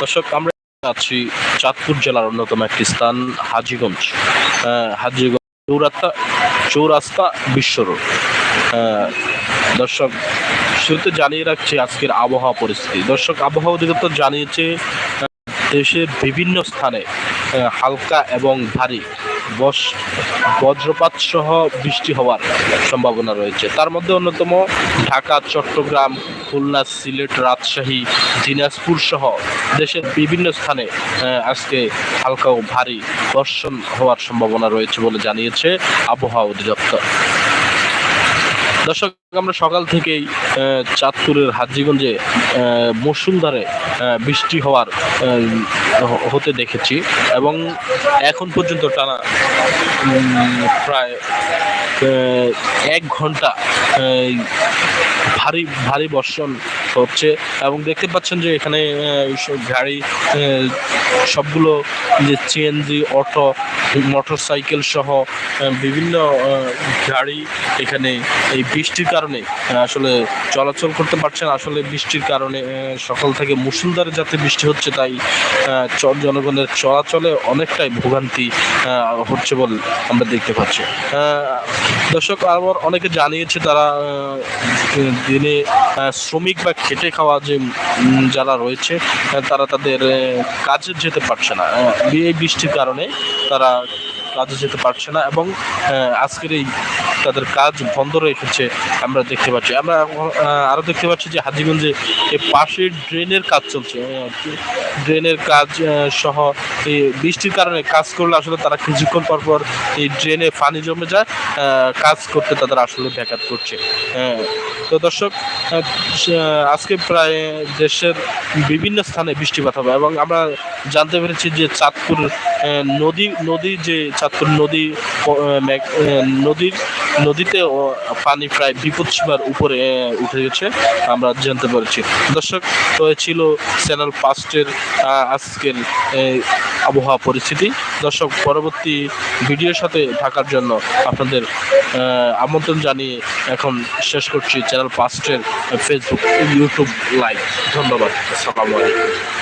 দর্শক, আমরা আছি চাঁদপুর জেলার অন্যতম একটি স্থান, হাজিগঞ্জ। হাজিগঞ্জ চৌরাস্তা চৌরাস্তা বিশ্ব রোড। দর্শক, শুরুতে জানিয়ে রাখছি আজকের আবহাওয়া পরিস্থিতি। দর্শক, আবহাওয়া অধিদপ্তর জানিয়েছে দেশের বিভিন্ন স্থানে হালকা এবং ভারী বস বজ্রপাত সহ বৃষ্টি হওয়ার সম্ভাবনা রয়েছে। তার মধ্যে অন্যতম ঢাকা, চট্টগ্রাম, খুলনা, সিলেট, রাজশাহী, দিনাজপুর সহ দেশের বিভিন্ন স্থানে আজকে হালকা ও ভারী বর্ষণ হওয়ার সম্ভাবনা রয়েছে বলে জানিয়েছে আবহাওয়া অধিদপ্তর। দর্শক, আমরা সকাল থেকেই চাঁদপুরের হাজিগঞ্জে মসুলধারে বৃষ্টি হওয়ার হতে দেখেছি এবং এখন পর্যন্ত টানা প্রায় এক ঘণ্টা ভারী ভারী বর্ষণ হচ্ছে এবং দেখতে পাচ্ছেন যে এখানে গাড়ি সবগুলো যে সিএনজি অটো মোটর সাইকেল সহ বিভিন্ন গাড়ি এখানে এই বৃষ্টির কারণে আসলে চলাচল করতে পারছে না। আসলে বৃষ্টির কারণে সকাল থেকে মুসুলধারে যাতে বৃষ্টি হচ্ছে, তাই জনগণের চলাচলে অনেকটাই ভোগান্তি হচ্ছে বলে আমরা দেখতে পাচ্ছি। দর্শক আবার অনেকে জানিয়েছে তারা দিনে শ্রমিক বা খেটে খাওয়া যে যারা রয়েছে তারা তাদের কাজে যেতে পারছে না। এই বৃষ্টির কারণে তারা কাজে যেতে পারছে না এবং আজকের এই তাদের কাজ বন্ধ রেখেছে, আমরা দেখতে পাচ্ছি। আমরা আরও দেখতে পাচ্ছি যে হাজিগঞ্জে পাশে ড্রেনের কাজ চলছে। ড্রেনের কাজ সহ এই বৃষ্টির কারণে কাজ করলে আসলে তারা কিছুক্ষণ পরপর পর এই ড্রেনে পানি জমে যায় কাজ করতে তাদের আসলে ব্যাঘাত করছে তো দর্শক আজকে প্রায় দেশের বিভিন্ন স্থানে বৃষ্টিপাত হবে এবং আমরা জানতে পেরেছি যে চাঁদপুর নদী নদী যে চাঁদপুর নদী নদীর, নদীতে পানি প্রায় বিপদ সীমার উপরে উঠে গেছে, আমরা জানতে পেরেছি। দর্শক, তো ছিল চ্যানেল ফার্স্টের আজকের আবহাওয়া পরিস্থিতি। দর্শক, পরবর্তী ভিডিওর সাথে থাকার জন্য আপনাদের আমন্ত্রণ জানিয়ে এখন শেষ করছি চ্যানেল পাস্টের ফেসবুক ইউটিউব লাইভ ধন্যবাদ। আসসালামু আলাইকুম।